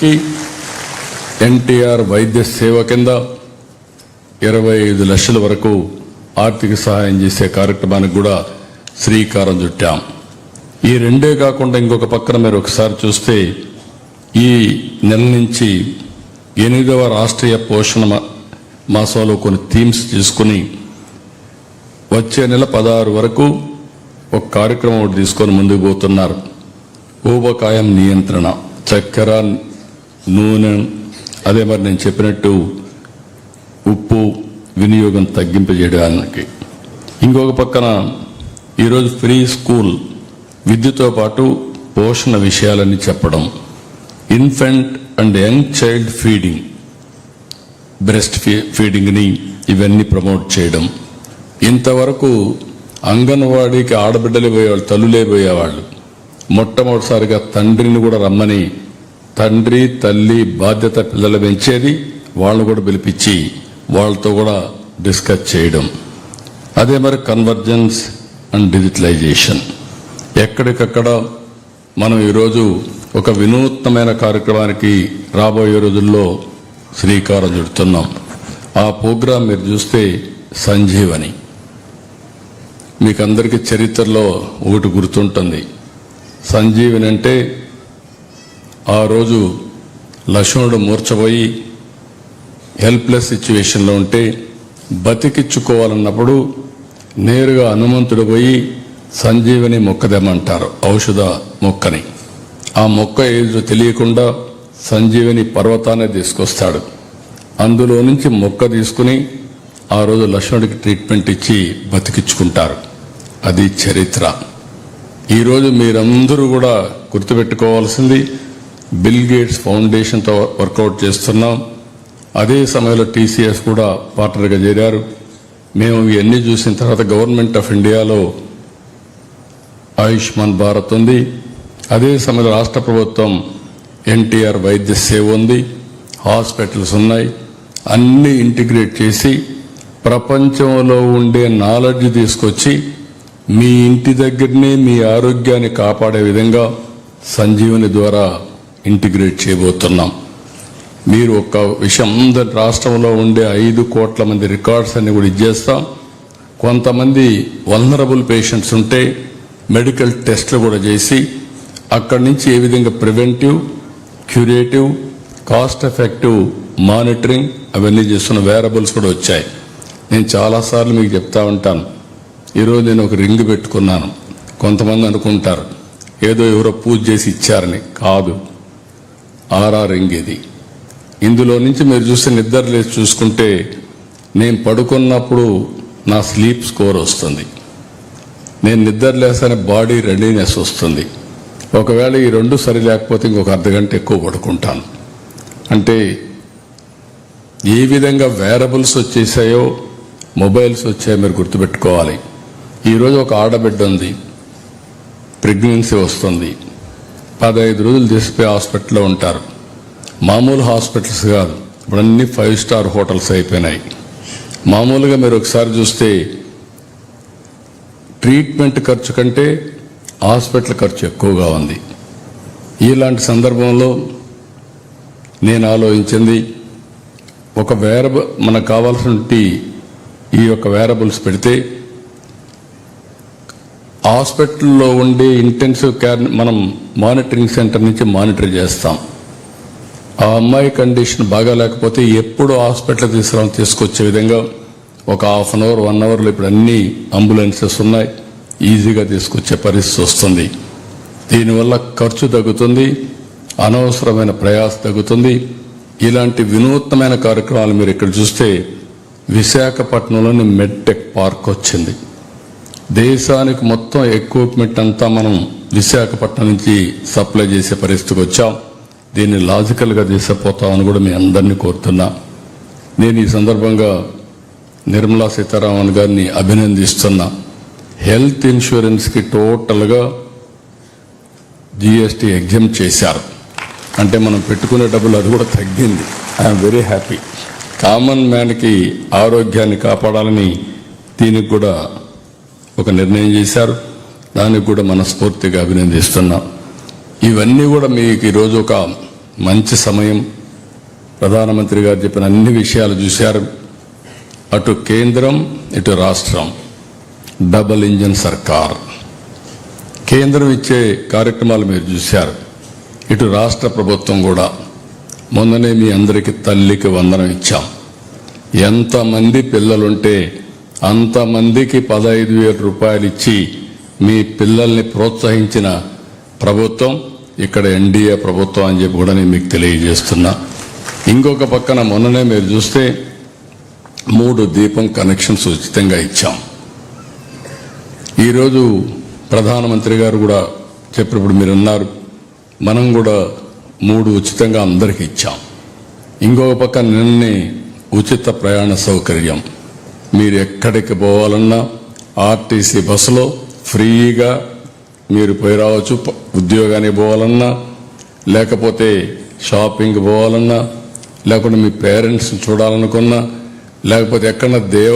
కి ఎన్టీఆర్ వైద్య సేవ కింద ఇరవై ఐదు లక్షల వరకు ఆర్థిక సహాయం చేసే కార్యక్రమానికి కూడా శ్రీకారం చుట్టాం. ఈ రెండే కాకుండా ఇంకొక పక్కన మీరు ఒకసారి చూస్తే ఈ నెల నుంచి ఎనిమిదవ రాష్ట్రీయ పోషణ మాసంలో కొన్ని థీమ్స్ తీసుకుని వచ్చే నెల పదహారు వరకు ఒక కార్యక్రమం ఒకటి తీసుకొని ముందుకు పోతున్నారు. ఊబకాయం నియంత్రణ చక్కెర నూనె అదే మరి నేను చెప్పినట్టు ఉప్పు వినియోగం తగ్గింపజేయడానికి ఇంకొక పక్కన ఈరోజు ఫ్రీ స్కూల్ విద్యతో పాటు పోషణ విషయాలన్నీ చెప్పడం. Infant and young child feeding breast fee ఫీడింగ్ని ఇవన్నీ ప్రమోట్ చేయడం. ఇంతవరకు అంగన్వాడీకి ఆడబిడ్డలే పోయేవాళ్ళు తల్లులే పోయేవాళ్ళు. మొట్టమొదటిసారిగా తండ్రిని కూడా రమ్మని తండ్రి తల్లి బాధ్యత పిల్లలు పెంచేది వాళ్ళు కూడా పిలిపించి వాళ్ళతో కూడా డిస్కస్ చేయడం. అదే మరి కన్వర్జెన్స్ అండ్ డిజిటలైజేషన్. ఎక్కడికక్కడ మనం ఈరోజు ఒక వినూత్నమైన కార్యక్రమానికి రాబోయే రోజుల్లో శ్రీకారం చుడుతున్నాం. ఆ ప్రోగ్రాం మీరు చూస్తే సంజీవని. మీకు అందరికీ చరిత్రలో ఒకటి గుర్తుంటుంది. సంజీవని అంటే ఆ రోజు లక్ష్మణుడు మూర్చబోయి హెల్ప్లెస్ సిచ్యువేషన్లో ఉంటే బతికిచ్చుకోవాలన్నప్పుడు నేరుగా హనుమంతుడు పోయి సంజీవని మొక్కదేమంటారు ఔషధ మొక్కని. ఆ మొక్క ఏదో తెలియకుండా సంజీవని పర్వతాన్ని తీసుకొస్తాడు. అందులో నుంచి మొక్క తీసుకుని ఆ రోజు లక్ష్మణుడికి ట్రీట్మెంట్ ఇచ్చి బతికించుకుంటారు అది చరిత్ర. ఈరోజు మీరందరూ కూడా గుర్తుపెట్టుకోవాల్సింది బిల్ గేట్స్ ఫౌండేషన్తో వర్కౌట్ చేస్తున్నాం. అదే సమయంలో టీసీఎస్ కూడా పార్ట్నర్గా చేరారు. మేము ఇవన్నీ చూసిన తర్వాత గవర్నమెంట్ ఆఫ్ ఇండియాలో ఆయుష్మాన్ భారత్ ఉంది. అదే సమయంలో రాష్ట్ర ప్రభుత్వం ఎన్టీఆర్ వైద్య సేవ ఉంది. హాస్పిటల్స్ ఉన్నాయి. అన్నీ ఇంటిగ్రేట్ చేసి ప్రపంచంలో ఉండే నాలెడ్జ్ తీసుకొచ్చి మీ ఇంటి దగ్గరనే మీ ఆరోగ్యాన్ని కాపాడే విధంగా సంజీవుని ద్వారా ఇంటిగ్రేట్ చేయబోతున్నాం. మీరు ఒక విషయం అందరి రాష్ట్రంలో ఉండే ఐదు కోట్ల మంది రికార్డ్స్ అన్ని కూడా ఇచ్చేస్తాం. కొంతమంది వల్నరబుల్ పేషెంట్స్ ఉంటే మెడికల్ టెస్ట్లు కూడా చేసి అక్కడి నుంచి ఏ విధంగా preventive curative cost effective monitoring అవన్నీ చేస్తున్న వేరబుల్స్ కూడా వచ్చాయి. నేను చాలాసార్లు మీకు చెప్తా ఉంటాను. ఈరోజు నేను ఒక రింగ్ పెట్టుకున్నాను. కొంతమంది అనుకుంటారు ఏదో ఎవరో పూజ చేసి ఇచ్చారని. కాదు. ఆరా ఇది ఇందులో నుంచి మీరు చూస్తే నిద్ర లేచి చూసుకుంటే నేను పడుకున్నప్పుడు నా స్లీప్ స్కోర్ వస్తుంది. నేను నిద్ర లేస్తానే బాడీ రెడీనెస్ వస్తుంది. ఒకవేళ ఈ రెండు సరి లేకపోతే ఇంకొక అర్ధగంట ఎక్కువ పడుకుంటాను. అంటే ఏ విధంగా వేరబుల్స్ వచ్చేసాయో మొబైల్స్ వచ్చాయో మీరు గుర్తుపెట్టుకోవాలి. ఈరోజు ఒక ఆడబిడ్డ ఉంది. ప్రెగ్నెన్సీ వస్తుంది. పదహైదు రోజులు తీసిపోయి హాస్పిటల్లో ఉంటారు. మామూలు హాస్పిటల్స్ కాదు. ఇప్పుడు అన్ని ఫైవ్ స్టార్ హోటల్స్ అయిపోయినాయి. మామూలుగా మీరు ఒకసారి చూస్తే ట్రీట్మెంట్ ఖర్చు కంటే హాస్పిటల్ ఖర్చు ఎక్కువగా ఉంది. ఇలాంటి సందర్భంలో నేను ఆలోచించింది ఒక వేరబ మనకు కావాల్సిన ఈ యొక్క వేరబుల్స్ పెడితే హాస్పిటల్లో ఉండే ఇంటెన్సివ్ కేర్ మనం మానిటరింగ్ సెంటర్ నుంచి మానిటర్ చేస్తాం. ఆ అమ్మాయి కండిషన్ బాగా లేకపోతే ఎప్పుడు హాస్పిటల్ తీసుకురా తీసుకొచ్చే విధంగా ఒక హాఫ్ అన్ అవర్ వన్ అవర్లో ఇప్పుడు అన్ని అంబులెన్సెస్ ఉన్నాయి. ఈజీగా తీసుకొచ్చే పరిస్థితి వస్తుంది. దీనివల్ల ఖర్చు తగ్గుతుంది అనవసరమైన ప్రయాస తగ్గుతుంది. ఇలాంటి వినూత్నమైన కార్యక్రమాలు మీరు ఇక్కడ చూస్తే విశాఖపట్నంలోని మెడ్టెక్ పార్క్ వచ్చింది. దేశానికి మొత్తం ఎక్విప్మెంట్ అంతా మనం విశాఖపట్నం నుంచి సప్లై చేసే పరిస్థితికి వచ్చాం. దీన్ని లాజికల్గా తీసుకుపోతామని కూడా మీ అందరినీ కోరుతున్నా. నేను ఈ సందర్భంగా నిర్మలా సీతారామన్ గారిని అభినందిస్తున్నా. హెల్త్ ఇన్సూరెన్స్కి టోటల్గా జిఎస్టీ ఎగ్జామ్ చేశారు. అంటే మనం పెట్టుకునే డబ్బులు అది కూడా తగ్గింది. ఐఎమ్ వెరీ హ్యాపీ కామన్ మ్యాన్కి ఆరోగ్యాన్ని కాపాడాలని దీనికి కూడా ఒక నిర్ణయం చేశారు. దానికి కూడా మనస్ఫూర్తిగా అభినందిస్తున్నాం. ఇవన్నీ కూడా మీకు ఈరోజు ఒక మంచి సమయం. ప్రధానమంత్రి గారు చెప్పిన అన్ని విషయాలు చూశారు. అటు కేంద్రం ఇటు రాష్ట్రం. డబల్ ఇంజిన్ సర్కార్. కేంద్రం ఇచ్చే కార్యక్రమాలు మీరు చూశారు. ఇటు రాష్ట్ర ప్రభుత్వం కూడా. మొన్ననే మీ అందరికీ తల్లికి వందనం ఇచ్చాం. ఎంతమంది పిల్లలుంటే అంతమందికి పదహైదు వేల రూపాయలు ఇచ్చి మీ పిల్లల్ని ప్రోత్సహించిన ప్రభుత్వం ఇక్కడ ఎన్డీఏ ప్రభుత్వం అని చెప్పి కూడా నేను మీకు తెలియజేస్తున్నా. ఇంకొక పక్కన మొన్ననే మీరు చూస్తే మూడు దీపం కనెక్షన్స్ ఉచితంగా ఇచ్చాం. ఈరోజు ప్రధానమంత్రి గారు కూడా చెప్పినప్పుడు మీరు ఉన్నారు. మనం కూడా మూడు ఉచితంగా అందరికి ఇచ్చాం. ఇంకొక పక్క నిన్నే ఉచిత ప్రయాణ సౌకర్యం. మీరు ఎక్కడికి పోవాలన్నా ఆర్టీసీ బస్సులో ఫ్రీగా మీరు పోయి రావచ్చు ఉద్యోగానికి పోవాలన్నా లేకపోతే షాపింగ్ పోవాలన్నా లేకుంటే మీ పేరెంట్స్ని చూడాలనుకున్నా లేకపోతే ఎక్కడ దేవ